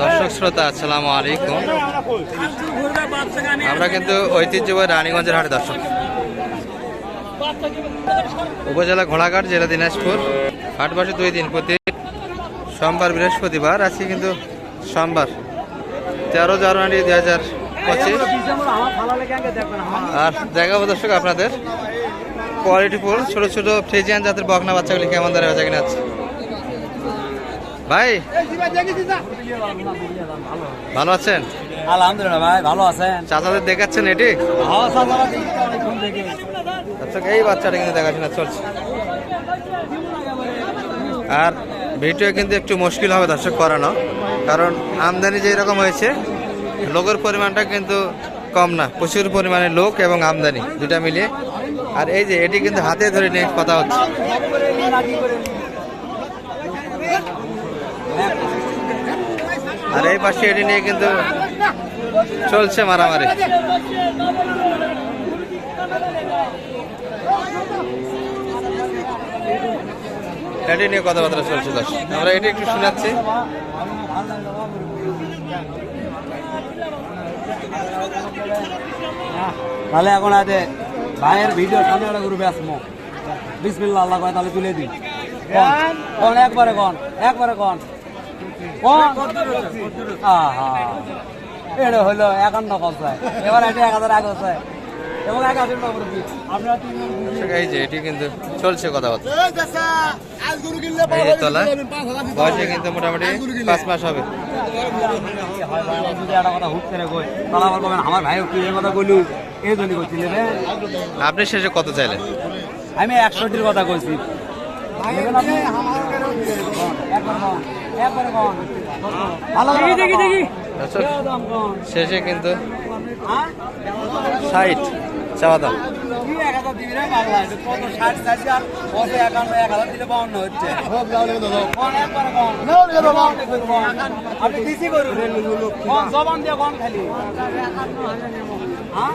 দর্শক শ্রোতা, আসসালামু আলাইকুম। আমরা কিন্তু ঐতিহ্যবাহী রানীগঞ্জের হাটে দর্শক। উপজেলা ঘোড়াঘাট, জেলা দিনাজপুর। হাট বসে দুই দিন প্রতি সোমবার, বৃহস্পতিবার, আজকে কিন্তু সোমবার, তেরো জানুয়ারি দুই হাজার পঁচিশ। আর দেখাবো দর্শক আপনাদের। কোয়ালিটি ফুল, ছোট ছোট ফ্রিজিয়ান জাতের বকনা বাচ্চাগুলি কেমন দাঁড়িয়ে বেচা কিনে আছে। ভাই? ভালো আছেন? আলহামদুলিল্লাহ ভাই ভালো আছেন? চাচাদের দেখাচ্ছেন এটি? হ্যাঁ দর্শক এই বাচ্চাটা কিন্তু দেখাশোনা চলছে। আর ভিডিও কিন্তু একটু মুশকিল হবে দর্শক করানো কারণ আমদানি যে রকম হয়েছে লোকের পরিমাণটা কিন্তু কম না প্রচুর পরিমাণে লোক এবং আমদানি দুটা মিলিয়ে। আর এই যে এটি কিন্তু হাতে ধরে নিয়ে কথা হচ্ছে। আর এই পাশে এটি নিয়ে কিন্তু চলছে মারামারি। এটি নিয়ে কথাবার্তা চলছে আমরা এটি একটু শোনাচ্ছি। তাহলে এখন আছে ভাইয়ের ভিডিও সামনে একটা গ্রুপে আসমো। বিসমিল্লাহ আল্লাহ কয় তাহলে তুলে দিন কন, একবারে কন? একবারে কন? এটা হলো একান্ন এবার এটা এক হাজার এক কথায় এবং এক হাজার এই যে এটি কিন্তু চলছে কথাবার্তা। এই তলা বয়সে কিন্তু মোটামুটি পাঁচ মাস হবে। আমার ভাই কথা এই জন্য আপনি শেষে কত চাইলেন? আমি একশোটির কথা কইছি। কন। শেষে কিন্তু? ষাট চাওয়া দাম। আপনি দিছি করুন জবান দিয়ে কন খালি হ্যাঁ?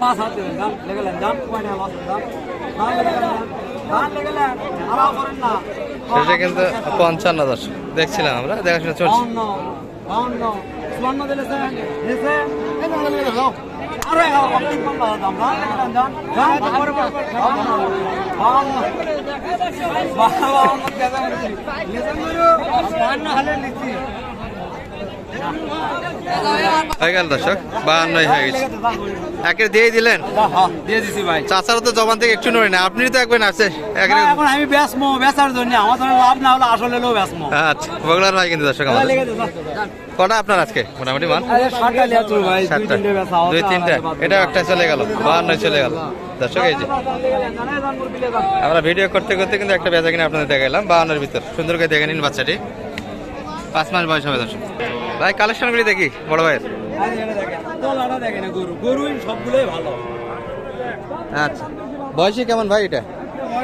পাঁচ হাত দেবেন দাম লেগেলেন দাম কয়টা লস দাম দাম লেগেলেন দাম লেগেলেন আরাম করেন না শেষে কিন্তু পঞ্চান্ন দর্শক। দেখছিলাম আমরা দেখাশোনা চলছে। বাউন্ন চুয়ান্ন দিলে আরও লেগেলেন দাম দাম বাউন্ন বাউন্ন হালে লিখছি হয়ে গেল দর্শক বাহান্নই হয়ে গেছে। একে দিয়ে দিলেন? দিয়ে দিছি ভাই। চাচারও তো জবান থেকে একটু নড়ে না আপনি তো একবার এখন আমি বেসমো বেচার জন্য। আমার লাভ না হলে আসলে লো বেসমো আচ্ছা বগলার ভাই কিন্তু দর্শক আমাদের। কটা আপনার আজকে? মোটামুটি মান দুই তিনটে এটা একটা চলে গেল বাহান্নই চলে গেল। দর্শক এই যে। আমরা ভিডিও করতে করতে কিন্তু একটা বেচা কিনে আপনাদের দেখাইলাম বাহান্নের ভিতর। সুন্দর করে দেখে নিন বাচ্চাটি। পাঁচ মাস বয়স হবে দর্শক। ভাই কালেকশন কালেকশনগুলি দেখি বড় ভাইয়ের। তোলাটা দেখে না গরু গরুই সবগুলোই ভালো আচ্ছা। বয়সে কেমন ভাই এটা?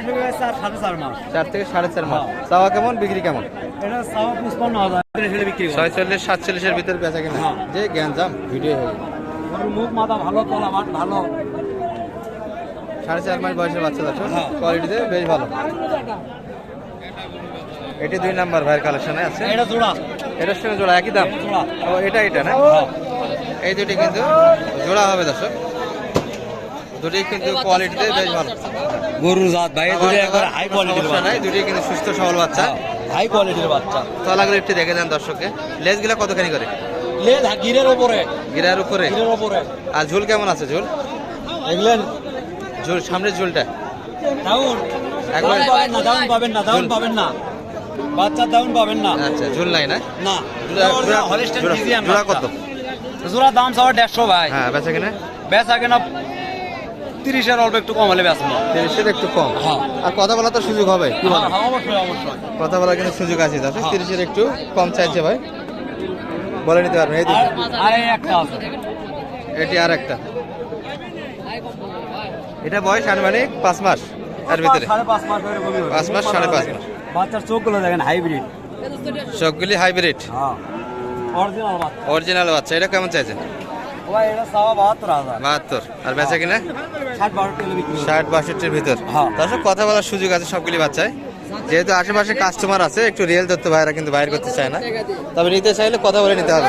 হয়ে চার মাস চার থেকে সাড়ে চার মাস। চাওয়া কেমন বিক্রি কেমন? ছয়চল্লিশ সাতচল্লিশের ভিতরে বেচা কিনা? হ্যাঁ। যে জ্ঞান জাম ভিডিও হয়ে। মুখ মাথা ভালো তলা মাঠ ভালো। সাড়ে চার মাস বয়সের বাচ্চা দর্শক হ্যাঁ। কোয়ালিটিতে বেশ ভালো। এটি দুই নাম্বার ভাইয়ের কালেকশনে আছে। এটা জোড়া। এটার সঙ্গে জোড়া একই দাম? ও এটা এটা না? এই দুটি কিন্তু জোড়া হবে দর্শক। দুটি কিন্তু কোয়ালিটিতে বেশ ভালো। গরুর জাত ভাই দুটো একবার হাই কোয়ালিটির নাই দুটি কিন্তু সুস্থ সবল বাচ্চা। হাই কোয়ালিটির বাচ্চা। তলাগুলো একটু দেখে দেন দর্শককে। লেজগুলা কতখানি করে? লে গিরের ওপরে গিরার উপরে? গিরের ওপরে আর ঝুল কেমন আছে ঝুল? এগুলেন ঝুল সামনের ঝুলটা? ডাউন একবার- পাবেন না ডাউন পাবেন না ডাউন পাবেন না। বাচ্চা ডাউন পাবেন না। আচ্ছা ঝুল নাই না না জোড়া- কত? জোড়া দাম সবার দেড়শো ভাই। হ্যাঁ বেচা কিনা? বেচা কেনা তিরিশের অল্প একটু কম হলে বেচবো। তিরিশের একটু কম? হ্যাঁ। আর কথা বলা তো সুযোগ হবে কি বলেন? হ্যাঁ, অবশ্যই অবশ্যই। কথা বলা কিন্তু সুযোগ আছে হ্যাঁ। তিরিশের একটু কম চাইছে ভাই। বলে নিতে পারবেন এই। আর- একটা আছে। এটি আর একটা। এটা বয়স আনুমানিক পাঁচ মাস এর ভিতরে। পাঁচ মাস, সাড়ে পাঁচ মাস। বাচ্চার চোখগুলো দেখেন হাইব্রিড। সবগুলি হাইব্রিড? হ্যাঁ। অরিজিনাল বাচ্চা। অরিজিনাল বাচ্চা। এটা কেমন চাইছেন? ও ভাই এটা সাওয়া বাহাত্তর হাজার। বাহাত্তর। আর বেচা কিনা? ষাট বাষট্টির ভিতর। হ্যাঁ। কথা বলার সুযোগ আছে সবগুলি বাচ্চায়। যেহেতু আশেপাশে কাস্টমার আছে একটু রিয়েল তথ্য ভাইরা কিন্তু বাইর করতে চায় না। তবে নিতে চাইলে কথা বলে নিতে হবে।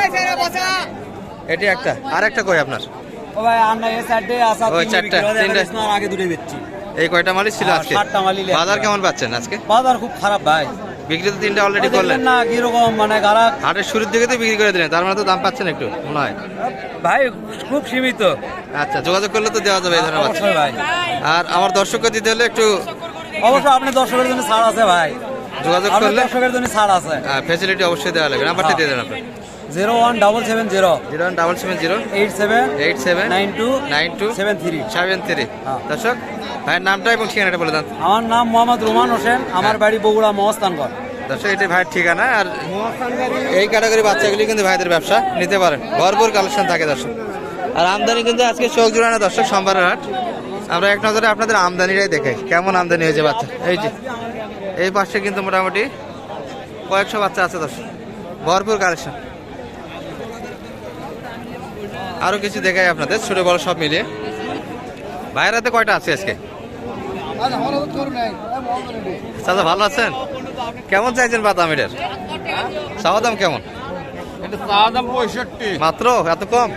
এটি একটা। আর একটা কই আপনার? ও ভাই আমরা এই সাইডে আসা ওই তিনটে চারটা, বিক্রি হবে, তিনটে। এবার স্নার আগে বেচছি এই কয়টা মালই ছিল হ্যাঁ, আজকে? ষাটটা মালই। বাজার কেমন পাচ্ছেন আজকে? বাজার খুব খারাপ ভাই। বিক্রি তো তিনটা অলরেডি করলেন। না কীরকম মানে গারা হাটের শুরুর দিকে তো বিক্রি করে দিলেন তার মানে তো দাম পাচ্ছেন একটু মনে হয়। ভাই খুব সীমিত। আচ্ছা যোগাযোগ করলে তো দেওয়া যাবে ধরনের ভাই। আর আমার দর্শককে দিতে হলে একটু অবশ্যই আপনি দর্শকের জন্য ছাড় আছে ভাই। যোগাযোগ করলে দর্শকের জন্য ছাড় আছে। ফ্যাসিলিটি অবশ্যই দেওয়া লাগবে। নাম্বারটি দিয়ে দেন আপনি zero one double seven zero. Zero one double seven zero. Eight seven eight seven nine two nine two seven three. Seven three. হ্যাঁ। দর্শক ভাইয়ের নামটা এবং ঠিকানাটা বলে দেন। আমার নাম মোহাম্মদ রুমান হোসেন আমার বাড়ি বগুড়া মহস্তানগড় দর্শক এটি ভাইয়ের ঠিকানা আর এই ক্যাটাগরি বাচ্চাগুলি কিন্তু ভাইদের ব্যবসা নিতে পারেন। ভরপুর কালেকশন থাকে দর্শক। আর আমদানি কিন্তু আজকে চোখ জোড়ানো দর্শক সোমবারের হাট। আমরা এক নজরে আপনাদের আমদানিটাই দেখাই কেমন আমদানি হয়েছে বাচ্চা। এই যে এই পাশে কিন্তু মোটামুটি কয়েকশো বাচ্চা আছে দর্শক। ভরপুর কালেকশন। আরও কিছু দেখাই আপনাদের ছোট বড় সব মিলিয়ে। ভাইয়ের হাতে কয়টা আছে আজকে? চাচা ভালো আছেন? কেমন চাইছেন বাদাম এটার? চাওয়া দাম কেমন? মাত্র? এত কম?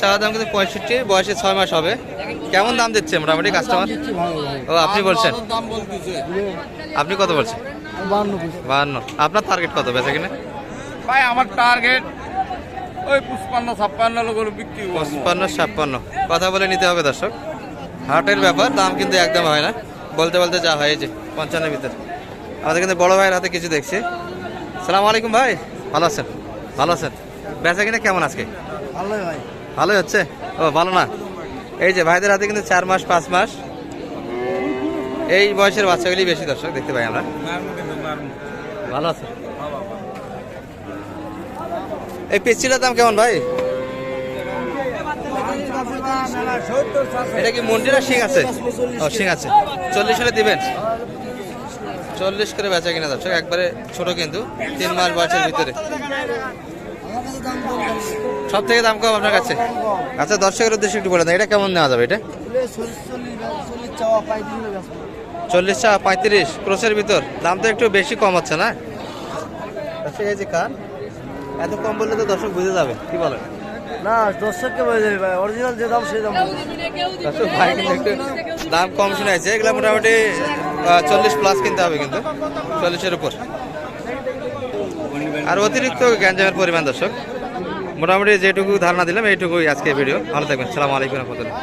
চাওয়া দাম কিন্তু পঁয়ষট্টি বয়সে ছয় মাস হবে। কেমন দাম দিচ্ছে মোটামুটি কাস্টমার ও আপনি বলছেন? আপনি কত বলছেন? বাহান্ন আপনার টার্গেট কত বেচা কিনে? ভাই আমার টার্গেট ওই পুষ্পান্ন ছাপ্পান্ন গরু বিক্রি করব। ছাপ্পান্ন। কথা বলে নিতে হবে দর্শক। হাটের ব্যাপার দাম কিন্তু একদম হয় না। বলতে বলতে যা হয় এই যে পঞ্চান্নের ভিতরে। আমাদের কিন্তু বড় ভাইয়ের হাতে কিছু দেখছি। সালাম আলাইকুম ভাই। ভালো আছেন? ভালো আছেন? বেচা কিনে কেমন আজকে? ভালোই ভাই। ভালোই হচ্ছে? ও ভালো না? এই যে ভাইদের হাতে কিন্তু চার মাস পাঁচ মাস। এই বয়সের বাচ্চাগুলি বেশি দর্শক দেখতে পাই আমরা। ভালো আছে এই পেচ্ছিটার দাম কেমন ভাই? এটা কি মন্দির আর শিং আছে? ও, শিং আছে। চল্লিশ হলে দিবেন। চল্লিশ করে বেচা কিনা দর্শক একবারে ছোট কিন্তু, তিন মাস বয়সের ভিতরে। সব থেকে দাম কম আপনার কাছে? আচ্ছা দর্শকের উদ্দেশ্যে একটু বলে দেন, এটা কেমন নেওয়া যাবে এটা? চল্লিশ চা পঁয়ত্রিশ ক্রোসের ভিতর। দাম তো একটু বেশি কম হচ্ছে না? এই যে কান এত কম বললে তো দর্শক বুঝে যাবে কি বলেন? না দর্শককে বলে যাবে ভাই অরিজিনাল যে দাম সেই দাম দর্শক ভাই কিন্তু একটু দাম কম শুনেছে এগুলো মোটামুটি চল্লিশ প্লাস কিনতে হবে কিন্তু চল্লিশের উপর। আর অতিরিক্ত গ্যাঞ্জামের পরিমাণ দর্শক। মোটামুটি যেটুকু ধারণা দিলাম এইটুকুই আজকে ভিডিও। ভালো থাকবেন সালাম আলাইকুম রহমতুল্লাহ।